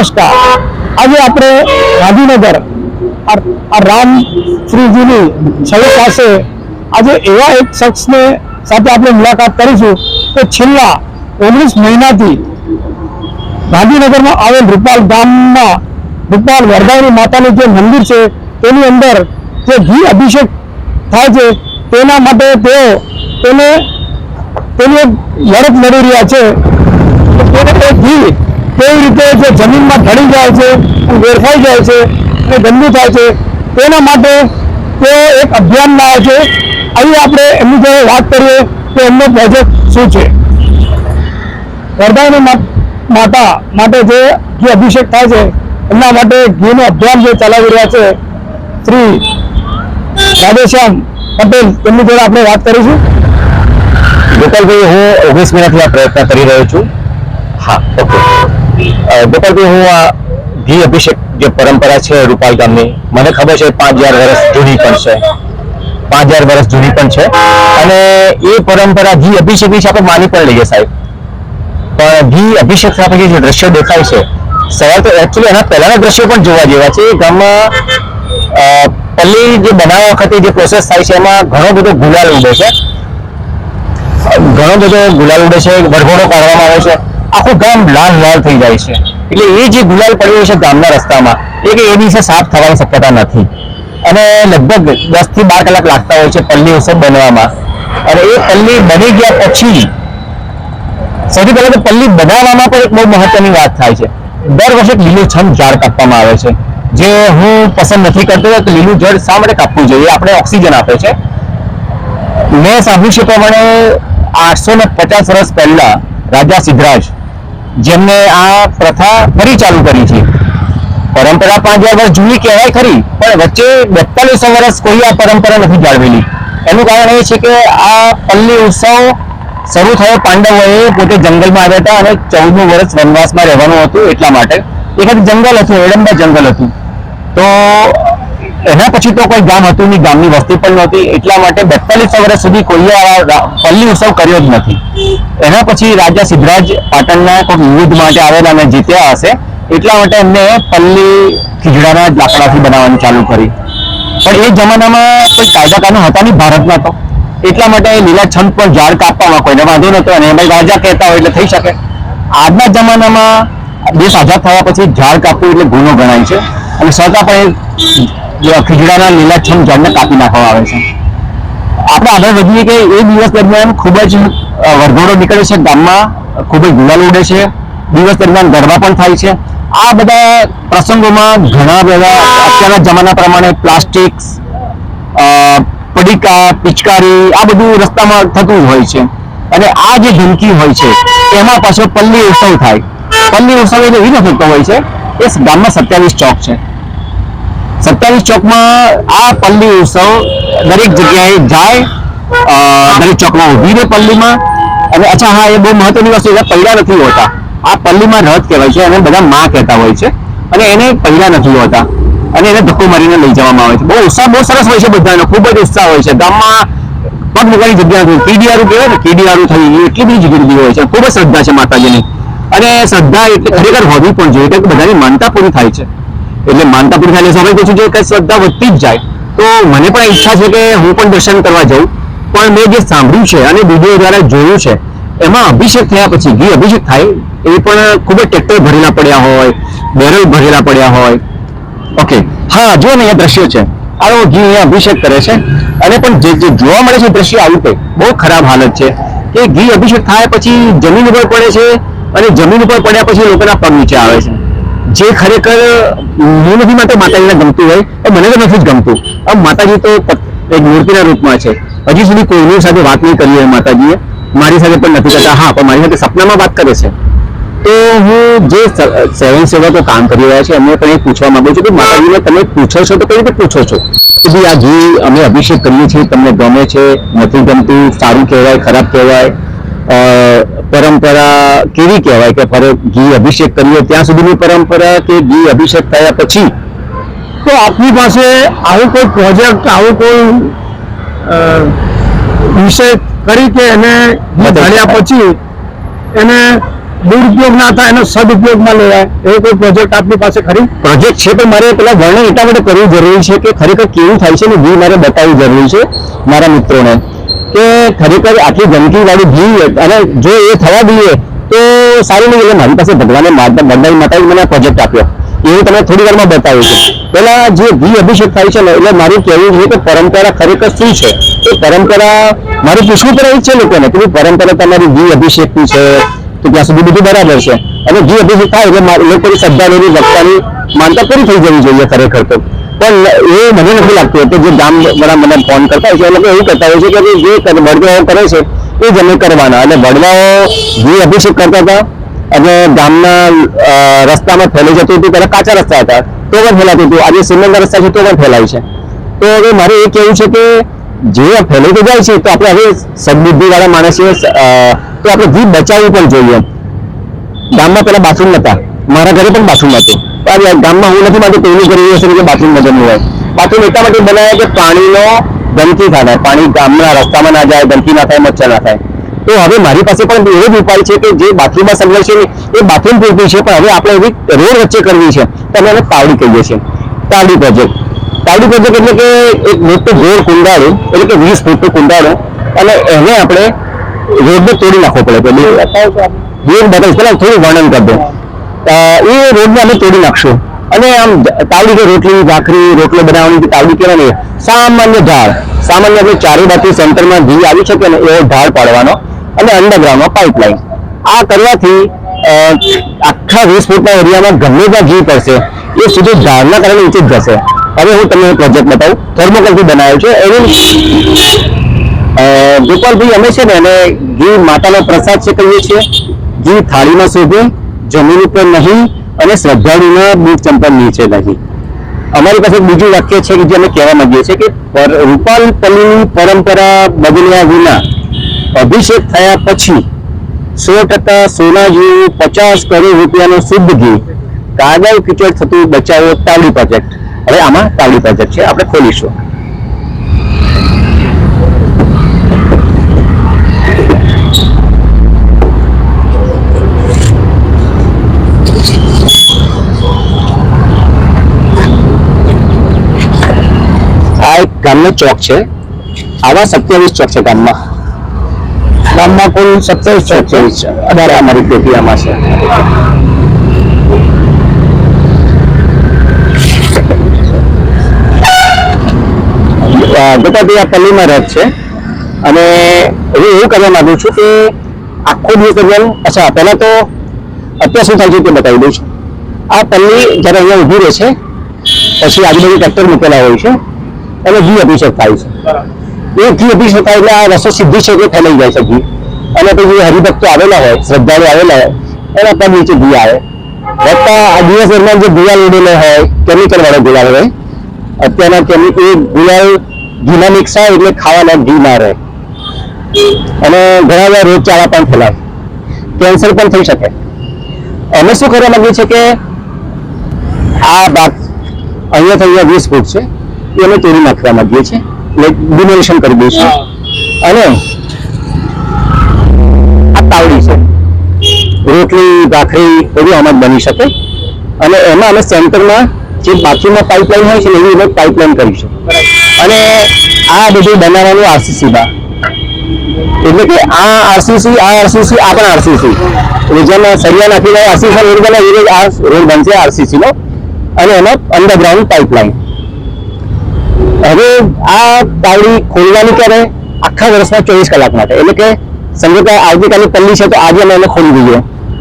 નમસ્કાર. આજે આપણે ગાંધીનગર રામ શ્રીજીની છવી પાસે આજે એવા એક શખ્સને સાથે આપણે મુલાકાત કરીશું કે છેલ્લા ઓગણીસ મહિનાથી ગાંધીનગરમાં આવેલ રૂપાલ ગામમાં રૂપાલ વરદાયની માતાનું જે મંદિર છે, તેની અંદર જે ઘી અભિષેક થાય છે, તેના માટે તેઓ તેને તેની એક લડત લડી રહ્યા છે. તેને ઘી કેવી રીતે જે જમીનમાં ઢળી જાય છે વેરફાઈ જાય છે, અને ગંદુ થાય છે, તેના માટે તેઓ એક અભિયાન લાવે છે. અહીં આપણે એમની જોડે વાત કરીએ કે એમનો પ્રોજેક્ટ શું છે. વરદાયની માતા માટે જે ઘી અભિષેક થાય છે, એમના માટે ઘીનું અભિયાન જે ચલાવી રહ્યા છે, શ્રી રાધેશ્યામ પટેલ, એમની જોડે આપણે વાત કરીશું. ગોપાલભાઈ, હું ઓગણીસ મહિનાથી આ પ્રયત્ન કરી રહ્યો છું. હા, ઓકે. ગોપાલભાઈ, હું આ ઘી અભિષેક જે પરંપરા છે રૂપાલ ગામની, મને ખબર છે પાંચ હજાર વર્ષ જૂની પણ છે. પાંચ હજાર વર્ષ જૂની પણ છે. અને એ પરંપરા ઘી અભિષેક વિશે આપણે માની પણ લઈએ સાહેબ. પણ ઘી અભિષેક સાથે જે દ્રશ્યો દેખાય છે સવાલ તો એકચુઅલી એના પહેલાના દ્રશ્યો પણ જોવા જેવા છે. ગામમાં પલ્લી જે બનાવવા વખતે જે પ્રોસેસ થાય છે, એમાં ઘણો બધો ગુલાલ ઉડે છે. ઘણો બધો ગુલાલ ઉડે છે, વરઘોડો કાઢવામાં આવે છે. આખું ગામ લાલ લાલ થઈ જાય છે. એટલે એ જે ગુલાલ પડ્યો છે ગામના રસ્તામાં, એ કે એ દિવસે સાફ થવાની શક્યતા નથી. અને લગભગ દસથી બાર કલાક લાગતા હોય છે પલ્લી ઉત્સવ બનવામાં. અને એ પલ્લી બની ગયા પછી, સૌથી પહેલા તો પલ્લી બનાવવામાં પણ એક બહુ મહત્વની વાત થાય છે. દર વર્ષે લીલુંછમ લીલું છમ ઝાડ કાપવામાં આવે છે. જે હું પસંદ નથી કરતો કે લીલું ઝાડ શા માટે કાપવું જોઈએ? આપણે ઓક્સિજન આપે છે. મેં સાંભળ્યું છે પ્રમાણે આઠસો ને પચાસ વર્ષ પહેલા રાજા સિદ્ધરાજ જેમને આ પ્રથા ફરી ચાલુ કરી છે. પરંપરા પાંચ હજાર વર્ષ જૂની કહેવાય ખરી, પણ વચ્ચે બેતાલીસો વર્ષ કોઈ આ પરંપરા નથી જાળવેલી. એનું કારણ એ છે કે આ પલ્લી ઉત્સવ શરૂ થયો પાંડવોએ પોતે જંગલમાં આવ્યા હતા અને ચૌદમું વર્ષ વનવાસમાં રહેવાનું હતું એટલા માટે. એક જંગલ હતું એડમ્બા જંગલ હતું. તો એના પછી તો કોઈ ગામ હતું નહીં, ગામની વસ્તી પણ નહોતી. એટલા માટે બેતાલીસો વર્ષ સુધી કોઈએ પલ્લી ઉત્સવ કર્યો જ નથી. એના પછી રાજા સિદ્ધરાજ પાટણના કોઈ યુદ્ધ માટે આવેલા અને જીત્યા હશે. એટલા માટે એમને પલ્લી ખીજડાના લાકડાથી બનાવવાનું ચાલુ કરી પણ એ જમાનામાં કોઈ કાયદા કાનૂન હતા નહીં ભારતમાં તો. એટલા માટે લીલાછમ પણ ઝાડ કાપવામાં કોઈને વાંધો નહોતો અને એમાં રાજા કહેતા હોય એટલે થઈ શકે. આજના જમાનામાં દેશ આઝાદ થયા પછી ઝાડ કાપવું એટલે ગુનો ગણાય છે. અને સરકાર પણ ખીજડાના લીલાછમ ઝાડને કાપી નાખવામાં આવે છે. આપણે આગળ વધીએ કે એ દિવસ દરમિયાન ખૂબ જ વરઘોડો નીકળે છે ગામમાં, ખૂબ જ ગુલાલ ઉડે છે. દિવસ દરમિયાન ગરબા પણ થાય છે. આ બધા પ્રસંગોમાં ઘણા બધા અત્યારના જમાના પ્રમાણે પ્લાસ્ટિક પડીકા, પિચકારી, આ બધું રસ્તામાં થતું હોય છે. અને આ જે ધમકી હોય છે, એમાં પાછો પલ્લી ઉત્સવ થાય. પલ્લી ઉત્સવ એટલે એવી થતો હોય છે. એ ગામમાં સત્યાવીસ ચોક છે. સત્યાવીસ ચોકમાં આ પલ્લી ઉત્સવ દરેક જગ્યાએ જાય દરેક ચોકમાં ઊભી રહે પલ્લીમાં. અને અચ્છા, હા, એ બહુ મહત્વની વસ્તુ એટલે પૈડા નથી હોતા. આ પલ્લીમાં રથ કહેવાય છે અને બધા માં કહેતા હોય છે. અને એને પૈડા નથી હોતા. અને એને ધક્કો મારીને લઈ જવામાં આવે છે. બહુ ઉત્સાહ, બહુ સરસ હોય છે બધાનો, ખૂબ જ ઉત્સાહ હોય છે. ગામમાં પગ મૂકવાની જગ્યા નથી. કીડિયારું કહેવાય ને, કીડિયારું થઈ ગયું, એટલી બધી જગ્યા હોય છે. ખૂબ જ શ્રદ્ધા છે માતાજીની. અને શ્રદ્ધા એટલે ખરેખર હોવી પણ જોઈએ કે બધાની માનતા પૂરી થાય છે. એટલે માનતા પૂરી થાય એટલે જો કે શ્રદ્ધા વધતી જ જાય. તો મને પણ ઈચ્છા છે કે હું પણ દર્શન કરવા જાઉં. પણ મેં જે સાંભળ્યું છે અને વીડિયો દ્વારા જોયું છે, એમાં અભિષેક થયા પછી, ઘી અભિષેક થાય, એ પણ ખૂબ જ ટ્રેક્ટર ભરેલા પડ્યા હોય બેરલ ભરેલા પડ્યા હોય. ઓકે હા જો ને, અહીંયા દ્રશ્ય છે. આવો ઘી અહીંયા અભિષેક કરે છે. અને પણ જે જે જોવા મળે છે દ્રશ્ય આવું કંઈક બહુ ખરાબ હાલત છે કે ઘી અભિષેક થાય પછી જમીન ઉપર પડે છે અને જમીન ઉપર પડ્યા પછી લોકોના પગ નીચે આવે છે. જે ખરેખર હું નથી માટે માતાજીને ગમતું હોય, એ મને તો નથી જ ગમતું. આમ માતાજી તો એક મૂર્તિના રૂપમાં છે. હજી સુધી કોઈની સાથે વાત નહીં કરી હોય માતાજીએ. મારી સાથે પણ નથી કરતા. હા, પણ મારી સાથે સપનામાં વાત કરે છે. તો હું જે સેવન સેવકો કામ કરી રહ્યા છે એમને પણ એ પૂછવા માંગુ છું કે માતાજીને તમે પૂછો છો તો કઈ રીતે પૂછો છો? કે ભાઈ, આ ઘી અમે અભિષેક કરીએ છીએ, તમને ગમે છે, નથી ગમતું, સારું કહેવાય, ખરાબ કહેવાય પરંપરા કેવી કહેવાય કે ફરે ઘી અભિષેક કરીએ ત્યાં સુધીની પરંપરા કે ઘી અભિષેક થયા પછી તો આપની પાસે આવો કોઈ પ્રોજેક્ટ આવો કોઈ વિષય કરી કે એને ઘી જાણ્યા પછી એને દુરુપયોગ ના થાય એનો સદુપયોગમાં લેવાય. એવો કોઈ પ્રોજેક્ટ આપની પાસે ખરી? પ્રોજેક્ટ છે, પણ મારે પેલા વર્ણન એટલા માટે કરવું જરૂરી છે કે ખરેખર કેવું થાય છે ને ભી મારે બતાવવું જરૂરી છે મારા મિત્રોને. કે ખરેખર આટલી ગંદકી વાળું ઘી અને જો એ થવા દઈએ, તો સારું નહીં, એટલે મારી પાસે ભગવાને માતા બંધાઈ માતાએ મને પ્રોજેક્ટ આપ્યો. એવું તમને થોડી વારમાં બતાવ્યું છે. પેલા જે ઘી અભિષેક થાય છે ને, એટલે મારું કહેવું છે કે પરંપરા ખરેખર શું છે? એ પરંપરા મારું પૂછવું પડે એ છે લોકોને કે પરંપરા તમારી ઘી અભિષેકની છે તો ત્યાં સુધી બધું બરાબર છે. અને જે અભિષેક થાય એટલે લોકોની શ્રદ્ધાળુની ભક્તાની માનતા પૂરી થઈ જવી જોઈએ ખરેખર તો. પણ એ મને નથી લાગતું કે જે ગામ વાળા મને ફોન કરતા હોય છે, એ લોકો એવું કરતા હોય છે કે જે વડવાઓ કરે છે, એ જ અમે કરવાના. અને વડવાઓ જે અભિષેક કરતા હતા, અને ગામના રસ્તામાં ફેલાઈ જતું હતું, પહેલાં કાચા રસ્તા હતા, તો પણ ફેલાતું હતું. આજે સિમેન્ટના રસ્તા છે, તો પણ ફેલાય છે. તો હવે મારે એ કહેવું છે કે જે ફેલાઈ તો જાય છે તો આપણે હવે સદબુદ્ધિ વાળા માણસે અ, તો આપણે ઘી બચાવવું પણ જોઈએ. ગામમાં પેલા બાથરૂમ નતા. મારા ઘરે પણ બાથરૂમ હતું. પણ ગામમાં હું નથી માનતો કોઈનું ઘરે હશે કે બાથરૂમ બદલવું હોય બાથરૂમ એટલા માટે બનાવ્યા કે પાણીનો ગંદકી થાય. પાણી ગામના રસ્તામાં ના જાય ગંદકી ના થાય મચ્છર ના થાય. તો હવે મારી પાસે પણ એવો જ ઉપાય છે કે જે બાથરૂમમાં સંગ્રહ છે એ બાથરૂમ પૂરતું છે પણ હવે આપણે એવી રોડ વચ્ચે કરવી છે. તો અમે એને તાવડી કહીએ છીએ. પાવડી પ્રોજેક્ટ તાવડી પ્રોજેક્ટ એટલે કે એક મોટું ગોળ કુંડાળું એટલે કે વીસ ફૂટનું કુંડાળું અને એને આપણે રોડને તોડી નાખવો પડે પેલી રોડ બતાવીશ. પેલા થોડું વર્ણન કરી દો. એ રોડને અમે તોડી નાખશું. અને આમ તાવડી કે રોટલી ભાખરી રોટલો બનાવવાની તાવડી કહેવાય કહેવાની સામાન્ય ઢાળ સામાન્ય આપણે ચારે બાજુ સેન્ટરમાં ઘી આવી શકે ને એવો ઢાળ પાડવાનો. અને અંડરગ્રાઉન્ડમાં પાઇપલાઇન. આ કરવાથી આખા વીસ ફૂટના એરિયામાં ગમે ત્યાં ઘી પડશે. એ સીધું ઢાળના કારણે નીચે જ જશે. હવે હું તમને પ્રોજેક્ટ બતાવું. થર્મોકોલથી બનાવ્યો છે. અ, ગોપાલભાઈ અમે છે ને એને ઘી માતાનો પ્રસાદ છે કહીએ છીએ. ઘી થાળીમાં શોભે જમીન ઉપર નહીં અને શ્રદ્ધાળુના બૂટ ચંપલ નીચે નહીં અમારી પાસે બીજું વાક્ય છે કે જે અમે કહેવા માંગીએ છીએ કે રૂપાલ પલ્લીની પરંપરા બદલ્યા વિના અભિષેક થયા પછી સો ટકા સોના જેવું પચાસ કરોડ રૂપિયાનું શુદ્ધ ઘી કાગળ કિચડ થતું બચાવો તાળી પ્રોજેક્ટ હવે આમાં તાવડી પ્રોજેક્ટ છે, આપણે ખોલીશું. આ એક ગામનો ચોક છે. આવા સત્યાવીસ ચોક છે ગામમાં. ગામમાં કુલ સત્યાવીસ ચોક છે. અઢાર અમારી પેટીયામાં છે. ગોપાભાઈ આ પલ્લીમાં રથ છે. અને હું એવું કરવા માગું છું કે આખો દિવસ દરમિયાન, અચ્છા, પહેલાં તો અત્યાર શું થાય છે તે બતાવી દઉં છું. આ પલ્લી જ્યારે અહીંયા ઊભી રહે છે, પછી આજુબાજુ ટ્રેક્ટર મૂકેલા હોય છે, અને ઘી અભિષેક થાય છે. એ ઘી અભિષેક થાય એટલે આ રસો સીધી છે કે ફેલાઈ જાય છે ઘી. અને પછી હરિભક્તો આવેલા હોય, શ્રદ્ધાળુ આવેલા હોય, એના પર નીચે ઘી આવે. વત્તા આ દિવસ દરમિયાન જે ગુલાલ ઉડેલો હોય કેમિકલ વાળો ગુલાલ હોય અત્યારના કેમિકલ એ ગુલાલ ઘીમાં મિક્સ એટલે ખાવાના ઘી ના રહે. અને ઘણા બધા રોગચાળા પણ ફેલાય. કેન્સર પણ થઈ શકે. અમે શું કરવા માંગીએ છીએ કે આ ભાગ અહીંયા થઈ ગયા વીસ ફૂટ છે એ અમે તોડી નાખવા માંગીએ છીએ. એટલે ડિમોલિશન કરી દઈશું. અને આ તાવડી છે. રોટલી ભાખરી બધું આમાં જ બની શકે. અને એમાં અમે સેન્ટરમાં જે બાથરૂમમાં પાઇપલાઇન હોય છે એવી અમે પાઇપલાઇન કરીશું અને આ બધું બનાવવાનું આરસીસીમાં એટલે કે આ આરસીસી આ આરસીસી આ પણ આરસીસી એટલે જેમ સરિયા નાખીને આરસીસી રોડ બને એ આ રોડ બનશે આરસીસીનો અને એમાં અંડરગ્રાઉન્ડ પાઇપલાઇન હવે આ તાવડી ખોલવાની ક્યારે? આખા વર્ષમાં ચોવીસ કલાક માટે. એટલે કે સમજો કે આવતીકાલે પલ્લી છે તો આજે અમે એને ખોલી દઈએ.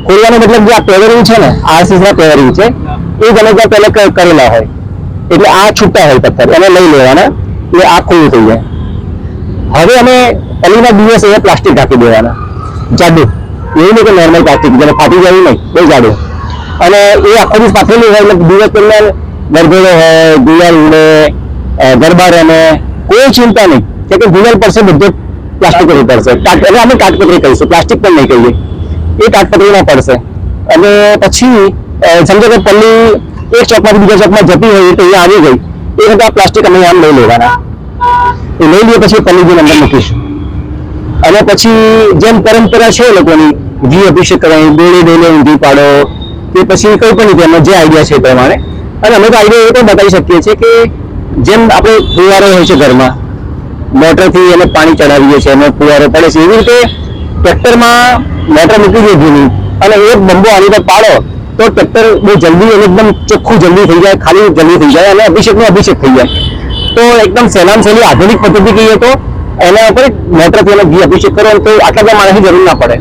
ખોલવાનો મતલબ જે આ પેવરિંગ છે ને આરસીસના પેવરિંગ છે, એ ગમે ત્યાં પહેલા કરેલા હોય. એટલે આ છૂટા હોય પથ્થર, એને લઈ લેવાના એટલે આ ખુલ્લું થઈ જાય. હવે અમે પલ્લીના દિવસ એ પ્લાસ્ટિક ઢાંકી દેવાના. જાડું. એવું નહીં કે નોર્મલ પ્લાસ્ટિક, જેને ફાટી જવું નહીં, બહુ જાડું. અને એ આખો દિવસ પાથરેલું હોય એટલે દિવસ દરમિયાન ગરગડો હોય, ગુલાલ ઉડે ગરબા રમે, કોઈ ચિંતા નહીં. કે ગુલાલ પડશે બધું પ્લાસ્ટિક ઉપર પડશે. અમે કાટકતરી કહીશું, પ્લાસ્ટિક પણ નહીં કહીએ. એ કાટપત્રીમાં પડશે. અને પછી સમજો કે પલ્લી એક ચોકમાંથી બીજા ચોકમાં જતી હોય તો અહીંયા આવી ગઈ. એ રીતે આ પ્લાસ્ટિક અમે આમ લઈ લેવાના. એ લઈ લઈએ પછી પલ્લીજી અંદર મૂકીશું. અને પછી જેમ પરંપરા છે લોકોની, ઘી અભિષેક કરવાની ડોલે ડોલે ઊંધી પાડો, કે પછી કોઈ પણ રીતે જે આઈડિયા છે એ પ્રમાણે. અને અમે તો આઈડિયા એ પણ બતાવી શકીએ છીએ કે જેમ આપણે ફુવારો હોય છે ઘરમાં, મોટરથી એને પાણી ચડાવીએ છીએ, એમાં ફુવારો પડે છે. એવી રીતે ટ્રેક્ટરમાં મોટર મૂકી દઈએ જૂની અને એક બંબો આની પર પાડો, તો ટ્રેક્ટર બહુ જલ્દી એકદમ ચોખ્ખું જલ્દી થઈ જાય, ખાલી જલ્દી થઈ જાય અને અભિષેકનો અભિષેક થઈ જાય. તો એકદમ સહેલામ સહેલી આધુનિક પદ્ધતિ કહીએ તો, એના ઉપર મોટરથી એને ઘી અભિષેક કરો તો આટલા બધા માણસની જરૂર ના પડે.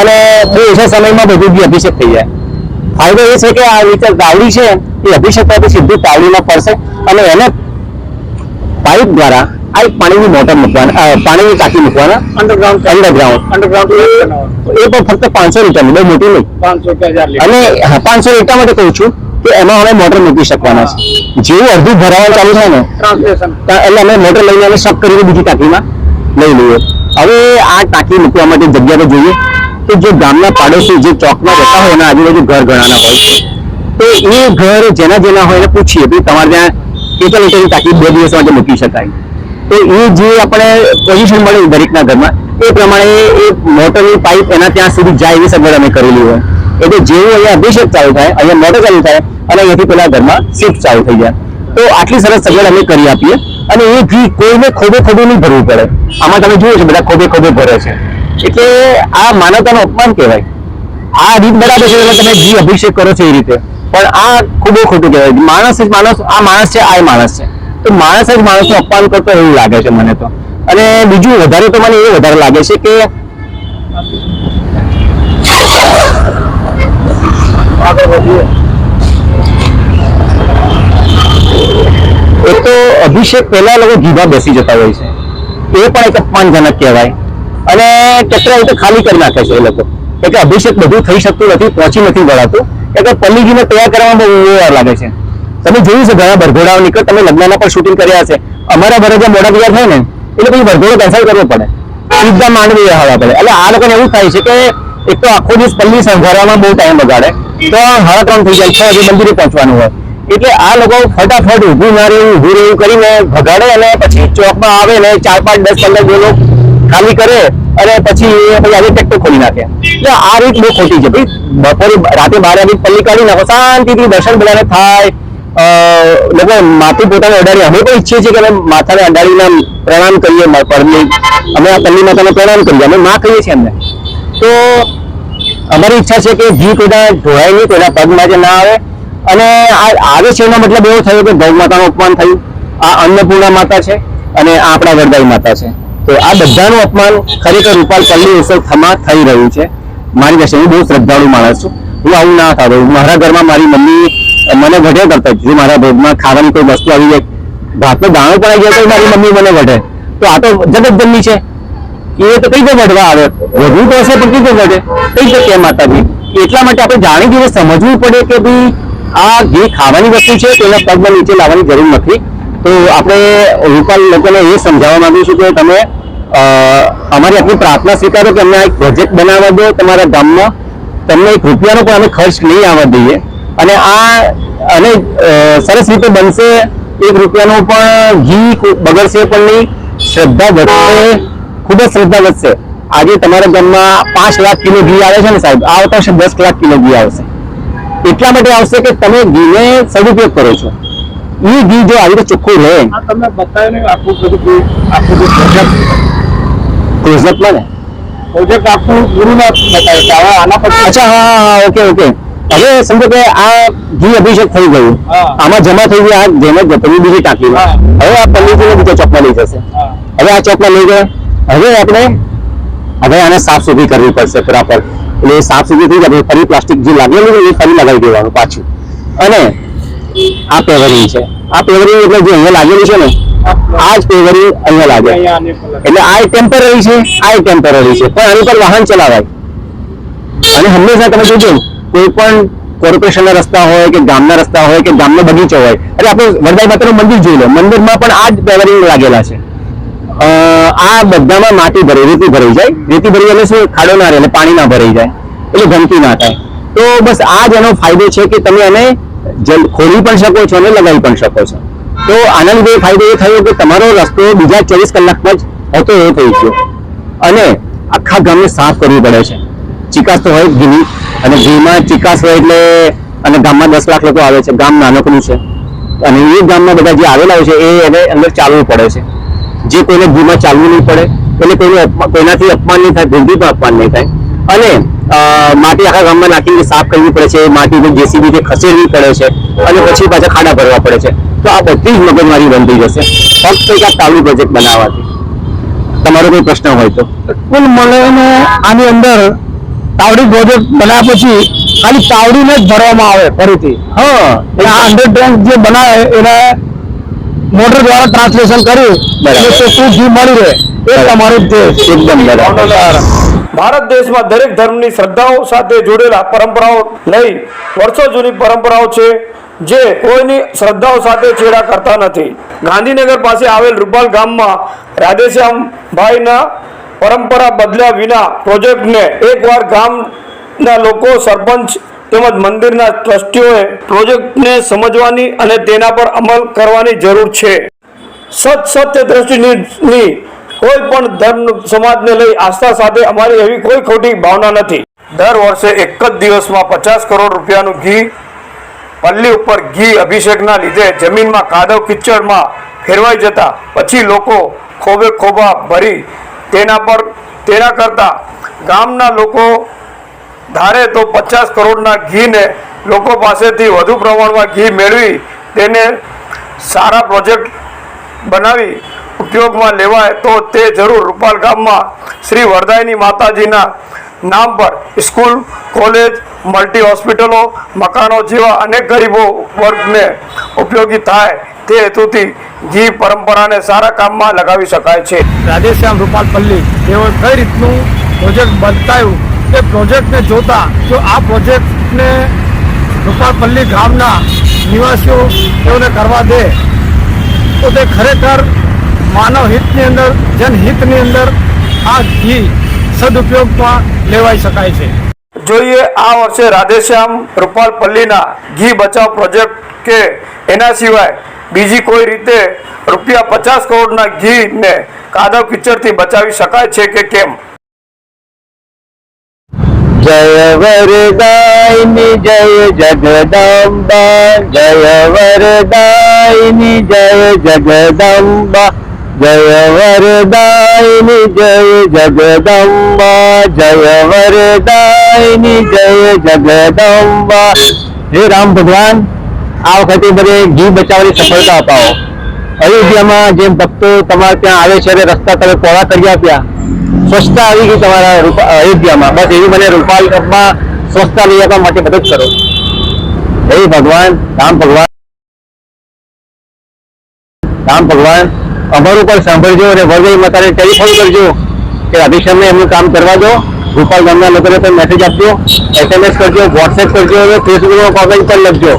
અને બહુ ઓછા સમયમાં બધું ઘી અભિષેક થઈ જાય. ફાયદો એ છે કે આ રીતે તાવડી છે, એ અભિષેક થવાથી સીધી તાવડીમાં પડશે અને એને પાઇપ દ્વારા આ એક પાણીની મોટર મૂકવાના પાણીની ટાંકી મૂકવાના. અંડરગ્રાઉન્ડ અંડરગ્રાઉન્ડ અંડરગ્રાઉન્ડ એ પણ ફક્ત પાંચસો લીટરની બહુ મોટી નહીં. પાંચસો કે અને હા, પાંચસો એટલા માટે કહું છું કે એમાં અમે મોટર મૂકી શકવાના છે. જેવું અડધું ભરાવાનું ચાલુ થાય ને એટલે અમે મોટર લઈને અમે શક કરીને બીજી ટાંકીમાં લઈ લઈએ. હવે આ ટાંકી મૂકવા માટે જગ્યા પર જોઈએ તો જે ગામના પાડોશી જે ચોકમાં રહેતા હોય એના આજુબાજુ ઘર ઘણાના હોય છે. તો એ ઘર જેના જેના હોય એને પૂછીએ કે તમારે ત્યાં કેટલા લીટરની ટાંકી બે દિવસ માટે મૂકી શકાય. તો એ જે આપણે પોઝિશન મળે દરેકના ઘરમાં, એ પ્રમાણે એ મોટરની પાઇપ એના ત્યાં સુધી જાય એવી સગવડ અમે કરેલી હોય. એટલે જેવું અહીંયા અભિષેક ચાલુ થાય, અહીંયા મોટર ચાલુ થાય, અને અહીંયાથી પેલા ઘરમાં શિફ્ટ ચાલુ થઈ જાય. તો આટલી સરસ સગવડ અમે કરી આપીએ, અને એ ઘી કોઈને ખોબે ખોબે નહીં ભરવું પડે. આમાં તમે જોયું છે બધા ખોબે ખોબે ભરે છે. એટલે આ માનવતાનું અપમાન કહેવાય. આ રીત બરાબર છે તમે ઘી અભિષેક કરો છો એ રીતે. પણ આ ખૂબ ખોટું કહેવાય. માણસ જ માણસ, આ માણસ છે, આ માણસ છે. તો માણસ જ માણસનું અપમાન કરતો એવું લાગે છે મને તો. અને બીજું વધારે તો મને એ વધારે લાગે છે કે એક તો અભિષેક પહેલા લોકો ઘીમાં બેસી જતા હોય છે. એ પણ એક અપમાનજનક કહેવાય. અને ચક્ર રીતે તો ખાલી કરી નાખે છે એ લોકો. એટલે અભિષેક બધું થઈ શકતું નથી પહોંચી નથી વળાતું. એટલે પલ્લીજીને તૈયાર કરવામાં બહુ વાર લાગે છે. તમે જોયું છે ઘણા ભરઘોડાઓ નીકળ, તમે લગ્નના પણ શૂટિંગ કર્યા છે અમારા ઘરે જે મોડા તૈયાર થાય ને એટલે પછી ભરઘોડો કેન્સલ કરવો પડે. સીધા માંડવી હવા પડે એટલે આ લોકોને એવું થાય છે કે એક તો આખો દિવસ પલ્લી સંભાળવામાં બહુ ટાઈમ બગાડે, તો ત્રણ થઈ જાય, છ વાગે મંદિરે પહોંચવાનું હોય. એટલે આ લોકો ફટાફટ ઊભું ના રહેવું, ઊભું રહ્યું કરીને ભગાડે અને પછી ચોકમાં આવે ને ચાર પાંચ દસ પંદર ડોલો ખાલી કરે, અને પછી પછી આજે ટેક્ટર ખોલી નાખે. એટલે આ રીત બહુ ખોટી છે. ભાઈ, બપોરે રાતે બાર વાગે પલ્લી કાઢી નાખો, શાંતિથી દર્શન બધાને થાય. લોકો માથું પોતાને અડાડી, અમે પણ ઈચ્છીએ છીએ કે અમે માથાને અડાડીને પ્રણામ કરીએ પરની અમે આ પલ્લી માતાને પ્રણામ કરીએ, અમે માં કહીએ છીએ એમને. તો અમારી ઈચ્છા છે કે ઘી કોઈના ઢોળાય નહીં, કોઈના પગમાં જે ના આવે. અને આ આવે છે એનો મતલબ એવો થયો કે ગૌ માતાનું અપમાન થયું. આ અન્નપૂર્ણા માતા છે અને આ આપણા વરદાઈ માતા છે. તો આ બધાનું અપમાન ખરેખર રૂપાલ પલ્લી ઉત્સવ થમાં થઈ રહ્યું છે. મારી પાસે હું બહુ શ્રદ્ધાળુ માણસ છું. હું આવું ના થતો મારા ઘરમાં મારી મમ્મી મને વઢે કરતા જો. મારા ભોગમાં ખાવાની કોઈ વસ્તુ આવી જાય. ભાતનો દાણો પણ આવી જાય તો મારી મમ્મી મને વઢે તો આ તો જગતજનની છે. એ તો કઈ રીતે વઢવા આવે? વધુ તો હશે, પણ કઈ રીતે વઢે કઈ રીતે કેમ માતાજી. એટલા માટે આપણે જાણી જોઈને સમજવું પડે કે ભાઈ આ જે ખાવાની વસ્તુ છે, તેના પગમાં નીચે લાવવાની જરૂર નથી. તો આપણે રૂપાલ લોકોને એ સમજાવવા માંગુ છું કે તમે અમારી આપણી પ્રાર્થના સ્વીકારો કે અમને એક પ્રોજેક્ટ બનાવવા દો તમારા ગામમાં. તમને એક રૂપિયાનો પણ અમે ખર્ચ નહીં આવવા દઈએ. અને આ અને સરસ રીતે બનશે એક રૂપિયાનું પણ ઘી બગડશે પણ નહીં. શ્રદ્ધા વધશે ખૂબ જ શ્રદ્ધા વધશે. આજે તમારા ગામમાં પાંચ લાખ કિલો ઘી આવે છે ને સાહેબ? આ વર્ષે દસ લાખ કિલો ઘી આવશે. એટલા માટે આવશે કે તમે ઘીને સદુપયોગ કરો છો. એ ઘી જો આવી રીતે ચોખ્ખું રહે આ તમને બતાવ્યું ને આખું બધું આખું જે પ્રોજેક્ટ ક્લોઝઅપમાં ને? પ્રોજેક્ટ આખું ગુરુના બતાવ્યું આના પર અચ્છા હા હા ઓકે ઓકે. હવે સમજો કે આ ઘી અભિષેક થઈ ગયું આમાં જમા થઈ ગયા આ જેમ જ બીજી ટાંકીમાં. હવે આ પંડિતજીને બીજા ચોકમાં લઈ જશે. હવે આ ચોકમાં લઈ ગયા. હવે આપણે હવે આને સાફ સુથરી કરવી પડશે પ્રોપર એટલે સાફ સુથરી થઈ જાય ફરી પ્લાસ્ટિક જે લાગેલું છે એ ફરી લગાવી દેવાનું પાછું. અને આ પેવરિંગ છે. આ પેવરિંગ એટલે જે અહીંયા લાગેલું છે ને આ જ પેવરિંગ અહીંયા લાગે. એટલે આ ટેમ્પરરી છે આ ટેમ્પરરી છે. પણ આની પર વાહન ચલાવાય. અને હંમેશા તમે જોજો કોઈ પણ કોર્પોરેશનના રસ્તા હોય કે ગામના રસ્તા હોય કે ગામનો બગીચો હોય, એટલે આપણે વરદાઈ માતાનું મંદિર જોઈ લો. મંદિરમાં પણ આ જ પેવરિંગ લાગેલા છે. આ બધામાં માટી ભરી રેતી ભરાઈ જાય. રેતી ભરી એટલે શું? ખાડો ના રહે એટલે પાણી ના ભરાઈ જાય. એટલે ગંદકી ના થાય. તો બસ આ જ એનો ફાયદો છે કે તમે એને ખોલી પણ શકો છો અને લગાવી પણ શકો છો. તો આના લીધે ફાયદો એ થયો કે તમારો રસ્તો બીજા ચોવીસ કલાકમાં જ હતો એ થઈ ગયો. અને આખા ગામને સાફ કરવું પડે છે. ચિકાસ તો હોય જ ઘીની. અને ઘીમાં ચિકાસ હોય એટલે અને ગામમાં દસ લાખ લોકો આવે છે. ગામ નાનકડું છે. અને એ ગામમાં બધા જે આવેલા હોય છે, એ એને અંદર ચાલવું પડે છે. જે કોઈને ઘીમાં ચાલવું નહીં પડે એટલે કોઈને કોઈનાથી અપમાન નહીં થાય ભૂલથી પણ અપમાન નહીં થાય. અને માટી આખા ગામમાં નાખીને સાફ કરવી પડે છે એ માટી જેસીબી થી ખસેડવી પડે છે, અને પછી પાછા ખાડા ભરવા પડે છે. તો આ બધી જ મગજમારી બંધ થઈ જશે. ફક્ત એક આ તાલુ પ્રોજેક્ટ બનાવવાથી. તમારો કોઈ પ્રશ્ન હોય તો. કુલ મળીને આની અંદર તાવડી પ્રોજેક્ટ બનાવ્યા પછી ખાલી તાવડીને જ ભરવામાં આવે ફરીથી. હા. આ હંડ્રેડ ટેન્ક જે બનાવે એને મોટર દ્વારા ટ્રાન્સલેશન કર્યું. એટલે ચોખ્ખું ઘી મળી રહે એ તમારું ધ્યેય એકદમ ભારત દેશમાં દરેક ધર્મની શ્રદ્ધાઓ સાથે જોડેલા પરંપરાઓ લઈ વર્ષો જૂની પરંપરાઓ છે જે કોઈની શ્રદ્ધાઓ સાથે છેડા કરતા નથી. ગાંધીનગર પાસે આવેલ રૂપાલ ગામમાં રાધેશ્યામભાઈના પરંપરા બદલ્યા વિના પ્રોજેક્ટને એકવાર ગામના લોકો, સરપંચ તેમજ મંદિરના ટ્રસ્ટીઓએ પ્રોજેક્ટને સમજવાની અને તેના પર અમલ કરવાની જરૂર છે. સત સત્ય દ્રષ્ટિની કોઈ પણ ધર્મ સમાજને લઈ આસ્થા સાથે અમારી એવી કોઈ ખોટી ભાવના નથી. દર વર્ષે એક જ દિવસમાં પચાસ કરોડ રૂપિયાનું ઘી, પલ્લી ઉપર ઘી અભિષેકના લીધે જમીનમાં કાદવ કિચડમાં ફેરવાઈ જતા પછી લોકો ખોબે ખોબા ભરી તેના પર, તેના કરતા ગામના લોકો ધારે તો પચાસ કરોડના ઘીને લોકો પાસેથી વધુ પ્રમાણમાં ઘી મેળવી તેને સારા પ્રોજેક્ટ બનાવી ઉપયોગમાં લેવાય તો તે જરૂર. રૂપાલ ગામમાં શ્રી વરદાયની માતાજીના નામ પર સ્કૂલ, કોલેજ, મલ્ટી હોસ્પિટલો, મકાનો જેવા અનેક ગરીબો વર્ગને ઉપયોગી થાય તે હેતુથી ઘી પરંપરાને સારા કામમાં લગાવી શકાય છે. રાધેશ્યામ રૂપાલ પલ્લી તેઓએ કઈ રીતનું પ્રોજેક્ટ બતાવ્યું? તે પ્રોજેક્ટને જોતા જો આ પ્રોજેક્ટને રૂપાલપલ્લી ગામના નિવાસીઓ તેઓને કરવા દે તો તે ખરેખર માનવ હિતની અંદર જનહિતની અંદર આ ઘી સદુપયોગમાં લેવાઈ શકાય છે. જોઈએ આ વર્ષે રાધેશ્યામ રૂપાલ પલ્લીના ઘી બચાવ પ્રોજેક્ટ કે એના સિવાય બીજી કોઈ રીતે રૂપિયા પચાસ કરોડના ઘીને કાદવ કિચડથી બચાવી શકાય છે કે કેમ? જય વરદાયની જય જગદંબા. જય વરદાયની જય જગદંબા. જય વરદાયની જય જગદંબા. જય વરદાયની જય જગદંબા. હે રામ ભગવાન. આ વખતે બધે ઘી બચાવવાની સફળતા અપાવો. અયોધ્યામાં જે ભક્તો તમારે ત્યાં આવે છે અને રસ્તા તમે પહોળા કરી આપ્યા સ્વચ્છતા આવી ગઈ તમારા અયોધ્યામાં. બસ એવી મને રૂપાલ કપમાં સ્વચ્છતા લઈ આપવા માટે મદદ કરો. હે ભગવાન રામ ભગવાન. રામ ભગવાન અમારું પણ સાંભળજો અને વરદઈ માતાને ટેલિફોન કરજો કે રાધેશ્યામને એમનું કામ કરવા દો. રૂપાલ ગામના લોકોને પણ મેસેજ આપજો એસએમએસ કરજો વોટ્સએપ કરજો અને ફેસબુકમાં કોમેન્ટ પણ લખજો.